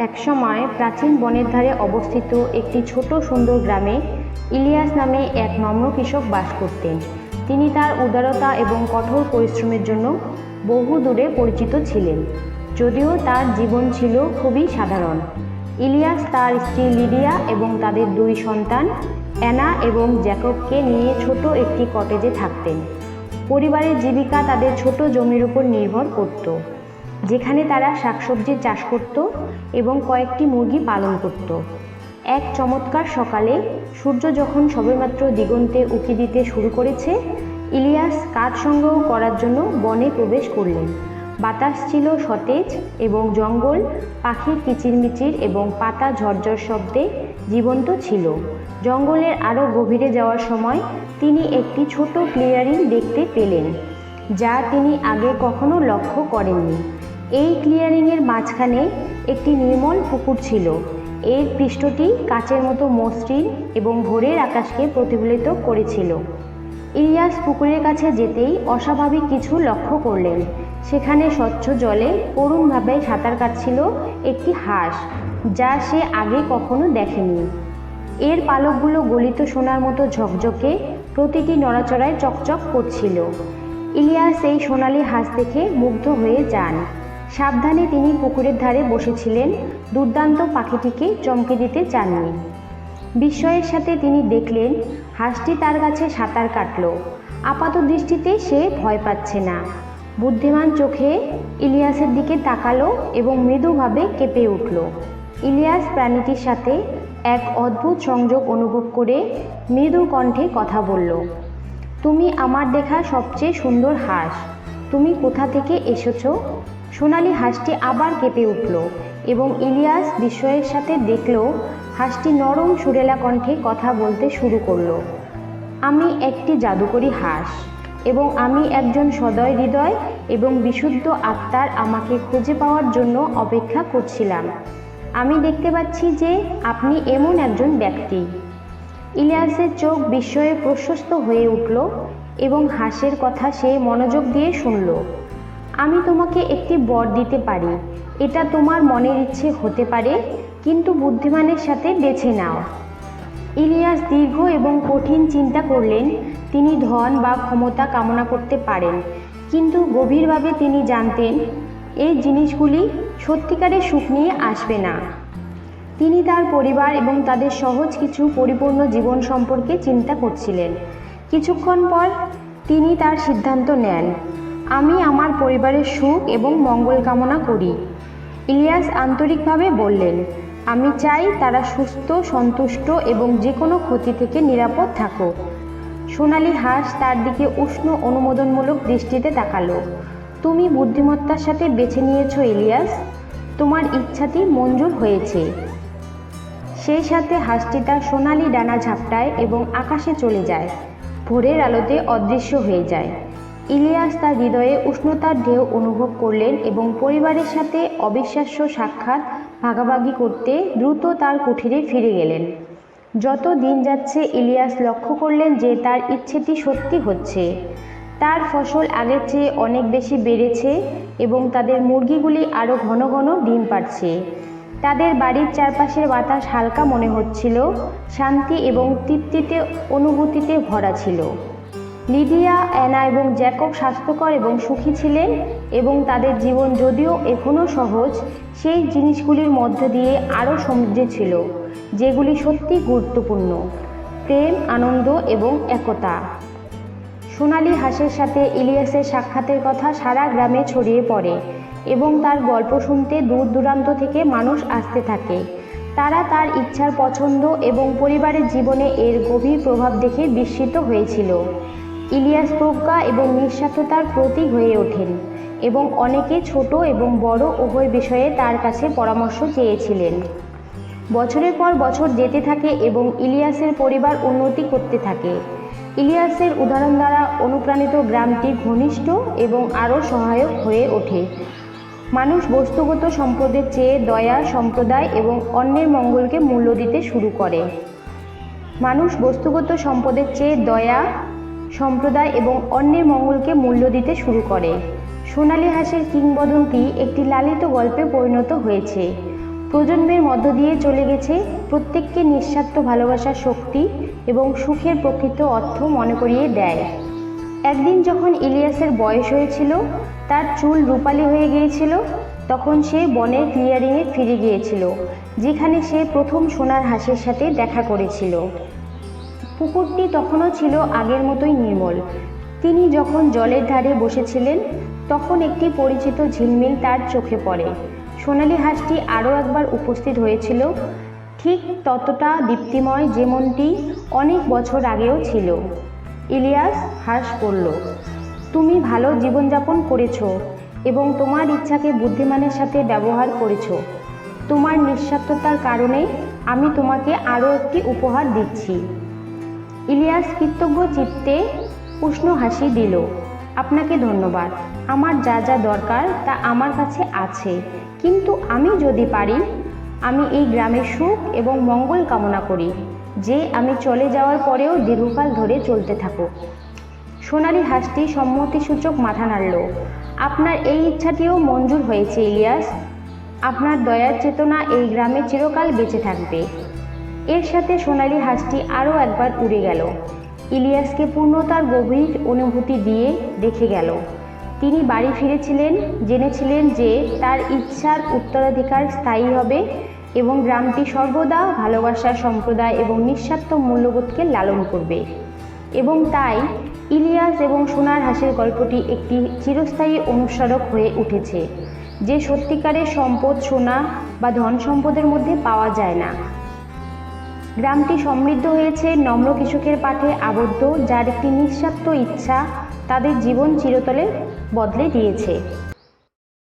একসময় প্রাচীন বনের ধারে অবস্থিত একটি ছোট সুন্দর গ্রামে ইলিয়াস নামে এক নম্র কৃষক বাস করতেন। তিনি তার উদারতা এবং কঠোর পরিশ্রমের জন্য বহু দূরে পরিচিত ছিলেন। যদিও তার জীবন ছিল খুবই সাধারণ। ইলিয়াস তার স্ত্রী লিডিয়া এবং তাদের দুই সন্তান অ্যানা এবং জ্যাকবকে নিয়ে ছোট একটি কটেজে থাকতেন। পরিবারের জীবিকা তাদের ছোট জমির উপর নির্ভর করত। যেখানে তারা শাকসবজির চাষ করত এবং কয়েকটি মুরগি পালন করত। এক চমৎকার সকালে সূর্য যখন সবেমাত্র দিগন্তে উঁকি দিতে শুরু করেছে, ইলিয়াস কাঠ সংগ্রহ করার জন্য বনে প্রবেশ করলেন। বাতাস ছিল সতেজ এবং জঙ্গল, পাখির কিচিরমিচির এবং পাতা ঝরঝর শব্দে জীবন্ত ছিল। জঙ্গলের আরও গভীরে যাওয়ার সময় তিনি একটি ছোট ক্লিয়ারিং দেখতে পেলেন, যা তিনি আগে কখনো লক্ষ্য করেননি। এই ক্লিয়ারিংয়ের মাঝখানে একটি নির্মল পুকুর ছিল। এর পৃষ্ঠটি কাচের মতো মসৃণ এবং ভোরের আকাশকে প্রতিফলিত করেছিল। ইলিয়াস পুকুরের কাছে যেতেই অস্বাভাবিক কিছু লক্ষ্য করলেন। সেখানে স্বচ্ছ জলে করুণভাবে সাঁতার কাটছিল একটি হাঁস, যা সে আগে কখনো দেখেনি। এর পালকগুলো গলিত সোনার মতো ঝকঝকে প্রতিটি নড়াচড়ায় চকচক করছিল। ইলিয়াস এই সোনালি হাঁস দেখে মুগ্ধ হয়ে যান। সাবধানে তিনি পুকুরের ধারে বসেছিলেন। দুর্দান্ত পাখিটিকে চমকে দিতে চাননি। বিস্ময়ের সাথে তিনি দেখলেন, হাঁসটি তার কাছে সাঁতার কাটল। আপাত দৃষ্টিতে সে ভয় পাচ্ছে না। বুদ্ধিমান চোখে ইলিয়াসের দিকে তাকালো এবং মৃদুভাবে কেঁপে উঠল। ইলিয়াস প্রাণীটির সাথে এক অদ্ভুত সংযোগ অনুভব করে মৃদু কণ্ঠে কথা বলল, তুমি আমার দেখা সবচেয়ে সুন্দর হাঁস। তুমি কোথা থেকে এসেছ? সোনালি হাঁসটি আবার কেঁপে উঠল এবং ইলিয়াস বিস্ময়ের সাথে দেখল হাঁসটি নরম সুরেলা কণ্ঠে কথা বলতে শুরু করল, আমি একটি জাদুকরী হাঁস এবং আমি একজন সদয় হৃদয় এবং বিশুদ্ধ আত্মার আমাকে খুঁজে পাওয়ার জন্য অপেক্ষা করছিলাম। আমি দেখতে পাচ্ছি যে আপনি এমন একজন ব্যক্তি। ইলিয়াসের চোখ বিস্ময়ে প্রশস্ত হয়ে উঠল এবং হাঁসের কথা সে মনোযোগ দিয়ে শুনল। আমি তোমাকে একটি বর দিতে পারি। এটা তোমার মনের ইচ্ছে হতে পারে, কিন্তু বুদ্ধিমানের সাথে বেছে নাও। ইলিয়াস দীর্ঘ এবং কঠিন চিন্তা করলেন, তিনি ধন বা ক্ষমতা কামনা করতে পারেন, কিন্তু গভীরভাবে তিনি জানতেন, এই জিনিসগুলি সত্যিকারের সুখ নিয়ে আসবে না। তিনি তার পরিবার এবং তাদের সহজ কিছু পরিপূর্ণ জীবন সম্পর্কে চিন্তা করছিলেন। কিছুক্ষণ পর তিনি তার সিদ্ধান্ত নেন। আমি আমার পরিবারের সুখ এবং মঙ্গল কামনা করি। ইলিয়াস আন্তরিকভাবে বললেন, আমি চাই তারা সুস্থ, সন্তুষ্ট এবং যে কোনো ক্ষতি থেকে নিরাপদ থাকুক সোনালি হাঁস তার দিকে উষ্ণ অনুমোদনমূলক দৃষ্টিতে তাকালো। তুমি বুদ্ধিমত্তার সাথে বেছে নিয়েছো, ইলিয়াস। তোমার ইচ্ছাটি মঞ্জুর হয়েছে। সেই সাথে হাঁসটি তার সোনালি ডানা ঝাপটায় এবং আকাশে চলে যায়। ভোরের আলোতে অদৃশ্য হয়ে যায়। ইলিয়াস তার হৃদয়ে উষ্ণতার ঢেউ অনুভব করলেন এবং পরিবারের সাথে অবিশ্বাস্য সাক্ষাৎ ভাগাভাগি করতে দ্রুত তার কুঠিরে ফিরে গেলেন। যত দিন যাচ্ছে, ইলিয়াস লক্ষ্য করলেন যে তার ইচ্ছেটি সত্যি হচ্ছে। তার ফসল আগের চেয়ে অনেক বেশি বেড়েছে এবং তাদের মুরগিগুলি আরও ঘন ঘন ডিম পাচ্ছে তাদের বাড়ির চারপাশের বাতাস হালকা মনে হচ্ছিল, শান্তি এবং তৃপ্তিতে, অনুভূতিতে ভরা ছিল। লিডিয়া, অ্যানা এবং জ্যাকব স্বাস্থ্যকর এবং সুখী ছিলেন এবং তাদের জীবন যদিও এখনও সহজ, সেই জিনিসগুলির মধ্য দিয়ে আরও সমৃদ্ধ ছিল, যেগুলি সত্যি গুরুত্বপূর্ণ, প্রেম, আনন্দ এবং একতা। সোনালি হাসের সাথে ইলিয়াসের সাক্ষাতের কথা সারা গ্রামে ছড়িয়ে পড়ে এবং তার গল্প শুনতে দূর দূরান্ত থেকে মানুষ আসতে থাকে। তারা তার ইচ্ছার পছন্দ এবং পরিবারের জীবনে এর গভীর প্রভাব দেখে বিস্মিত হয়েছিল। ইলিয়াস প্রজ্ঞা এবং নিঃস্বার্থতার প্রতীক হয়ে ওঠেন এবং অনেকে ছোট এবং বড় উভয় বিষয়ে তার কাছে পরামর্শ চেয়েছিলেন। বছরের পর বছর যেতে থাকে এবং ইলিয়াসের পরিবার উন্নতি করতে থাকে। ইলিয়াসের উদাহরণ দ্বারা অনুপ্রাণিত গ্রামটি ঘনিষ্ঠ এবং আরও সহায়ক হয়ে ওঠে। মানুষ বস্তুগত সম্পদের চেয়ে দয়া, সম্প্রদায় এবং অন্যের মঙ্গলকে মূল্য দিতে শুরু করে। মানুষ বস্তুগত সম্পদের চেয়ে দয়া সম্প্রদায় এবং অন্যের মঙ্গলকে মূল্য দিতে শুরু করে। সোনালি হাঁসের কিংবদন্তি একটি লালিত গল্পে পরিণত হয়েছে। প্রজন্মের মধ্য দিয়ে চলে গেছে প্রত্যেককে নিঃস্বার্থ ভালোবাসার শক্তি এবং সুখের প্রকৃত অর্থ মনে করিয়ে দেয়। একদিন যখন ইলিয়াসের বয়স হয়েছিল, তার চুল রূপালি হয়ে গিয়েছিল, তখন সে বনের ক্লিয়ারিংয়ে ফিরে গিয়েছিল, যেখানে সে প্রথম সোনার হাঁসের সাথে দেখা করেছিল। পুকুরটি তখনও ছিল আগের মতোই নির্মল। তিনি যখন জলের ধারে বসেছিলেন, তখন একটি পরিচিত ঝিলমিল তার চোখে পড়ে। সোনালি হাঁসটি আরও একবার উপস্থিত হয়েছিল। ঠিক ততটা দীপ্তিময় যেমনটি অনেক বছর আগেও ছিল। ইলিয়াস হাঁস বলল তুমি ভালো জীবনযাপন করেছ এবং তোমার ইচ্ছাকে বুদ্ধিমানের সাথে ব্যবহার করেছ। তোমার নিঃস্বার্থতার কারণে আমি তোমাকে আরও একটি উপহার দিচ্ছি। ইলিয়াস কৃতজ্ঞ চিত্তে উষ্ণ হাসি দিল। আপনাকে ধন্যবাদ। আমার যা যা দরকার তা আমার কাছে আছে। কিন্তু আমি যদি পারি, আমি এই গ্রামের সুখ এবং মঙ্গল কামনা করি, যে আমি চলে যাওয়ার পরেও দীর্ঘকাল ধরে চলতে থাকুক সোনালি হাসটি সম্মতিসূচক মাথা নাড়ল। আপনার এই ইচ্ছাটিও মঞ্জুর হয়েছে, ইলিয়াস। আপনার দয়ার চেতনা এই গ্রামে চিরকাল বেঁচে থাকবে। এর সাথে সোনালি হাঁসটি আরও একবার উড়ে গেল। ইলিয়াসকে পূর্ণতার গভীর অনুভূতি দিয়ে দেখে গেল। তিনি বাড়ি ফিরেছিলেন, জেনেছিলেন যে তার ইচ্ছার উত্তরাধিকার স্থায়ী হবে এবং গ্রামটি সর্বদা ভালোবাসার সম্প্রদায় এবং নিঃস্বার্থ মূল্যবোধকে লালন করবে। এবং তাই ইলিয়াস এবং সোনার হাসির গল্পটি একটি চিরস্থায়ী অনুস্মারক হয়ে উঠেছে, যে সত্যিকারের সম্পদ সোনা বা ধন সম্পদের মধ্যে পাওয়া যায় না। গ্রামটি সমৃদ্ধ হয়েছে নম্র কৃষকের পাঠে আবদ্ধ, যার একটি নিঃস্বার্থ ইচ্ছা তাদের জীবন চিরতলে বদলে দিয়েছে।